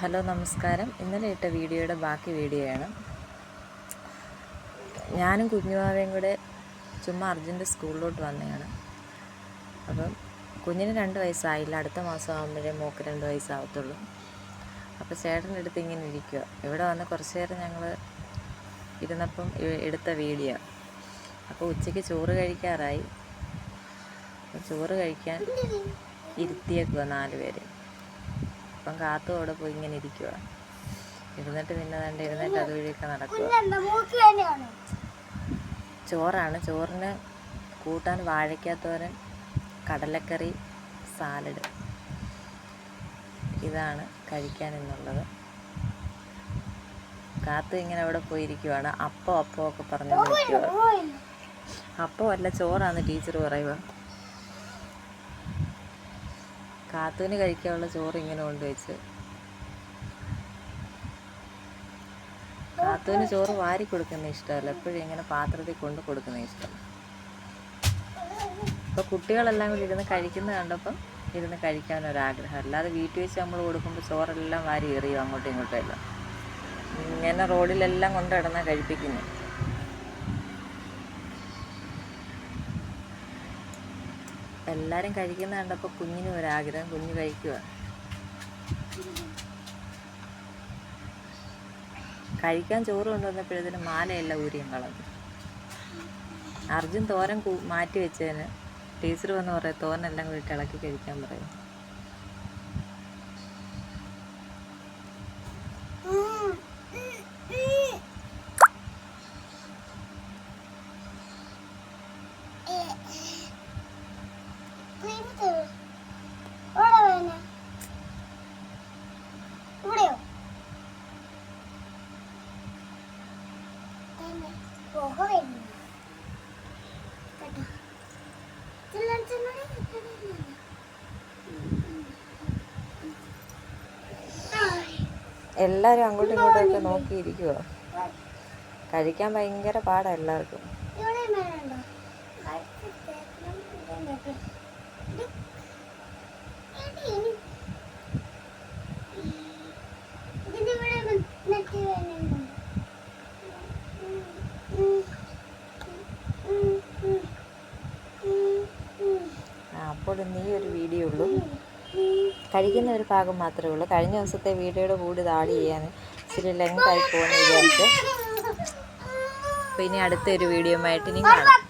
Hello നമസ്കാരം. ഇന്നലെ ഇട്ട വീഡിയോയുടെ ബാക്കി വീഡിയോയാണ്. ഞാനും കുഞ്ഞുമാവയും കൂടെ ചുമ്മാ അർജുന്റെ സ്കൂളിലോട്ട് വന്നതാണ്. അപ്പം കുഞ്ഞിന് രണ്ട് വയസ്സായില്ല. അടുത്ത മാസം ആകുമ്പോഴേ മോക്ക് രണ്ട് വയസ്സാവത്തുള്ളൂ. അപ്പോൾ ചേട്ടന്റെ അടുത്ത് ഇങ്ങനെ ഇരിക്കുക ഇവിടെ വന്ന് കുറച്ച് നേരം ഞങ്ങൾ ഇരുന്നപ്പം എടുത്ത വീഡിയോ. അപ്പോൾ ഉച്ചയ്ക്ക് ചോറ് കഴിക്കാറായി. ചോറ് കഴിക്കാൻ ഇരുത്തിയേക്കുക നാല് പേര്. അപ്പം കാത്തു അവിടെ പോയി ഇങ്ങനെ ഇരിക്കുക ഇരുന്നിട്ട് പിന്നെ കണ്ട് ഇരുന്നിട്ട് അതുവഴിയൊക്കെ നടക്കുക ചോറാണ്. ചോറിന് കൂട്ടാൻ വാഴയ്ക്കാത്തോരൻ കടലക്കറി സാലഡ്. ഇതാണ് കഴിക്കാൻ എന്നുള്ളത് കാത്തു ഇങ്ങനെ അവിടെ പോയിരിക്കുവാണ് അപ്പോ അപ്പോ ഒക്കെ പറഞ്ഞു അപ്പം അല്ല ചോറാന്ന് ടീച്ചർ പറയുക കാത്തുവിന് കഴിക്കാനുള്ള ചോറ് ഇങ്ങനെ കൊണ്ടുവച്ച് കാത്തുവിന് ചോറ് വാരി കൊടുക്കുന്ന ഇഷ്ടമല്ല. എപ്പോഴും ഇങ്ങനെ പാത്രത്തിൽ കൊണ്ട് കൊടുക്കുന്ന ഇഷ്ടം. ഇപ്പൊ കുട്ടികളെല്ലാം കൂടി ഇരുന്ന് കഴിക്കുന്നത് കണ്ടപ്പം ഇരുന്ന് കഴിക്കാൻ ഒരാഗ്രഹം അല്ലാതെ വീട്ടിൽ വെച്ച് നമ്മൾ കൊടുക്കുമ്പോൾ ചോറെല്ലാം വാരി എറിയും അങ്ങോട്ടും ഇങ്ങോട്ടും എല്ലാം. ഇങ്ങനെ റോഡിലെല്ലാം കൊണ്ട് കിടന്നാൽ കഴിപ്പിക്കുന്നു എല്ലാവരും കഴിക്കുന്ന കണ്ടപ്പോൾ കുഞ്ഞിനും ഒരാഗ്രഹം കുഞ്ഞ് കഴിക്കുക കഴിക്കാൻ ചോറ് കൊണ്ടുവന്നപ്പോഴത്തേനും മാലയെല്ലാം ഊരിയും കളഞ്ഞു. അർജുൻ തോരൻ മാറ്റി വെച്ചതിന് ടീച്ചർ വന്ന് പറയാം തോരനെല്ലാം കൂടി ഇളക്കി കഴിക്കാൻ പറയും. എല്ലാവരും അങ്ങോട്ടും ഇങ്ങോട്ടും ഒക്കെ നോക്കിയിരിക്കുക കഴിക്കാൻ ഭയങ്കര പാടാ എല്ലാവർക്കും. അപ്പോൾ ഈ ഒരു വീഡിയോ ഉള്ളൂ കഴിക്കുന്ന ഒരു ഭാഗം മാത്രമേ ഉള്ളൂ. കഴിഞ്ഞ ദിവസത്തെ വീഡിയോയുടെ കൂടി ആഡ് ചെയ്യാൻ ഇച്ചിരി ആയി പോകുമെന്ന് വിചാരിച്ച്. അപ്പോൾ ഇനി അടുത്ത ഒരു വീഡിയോ ആയിട്ട് ഇനി കാണാം.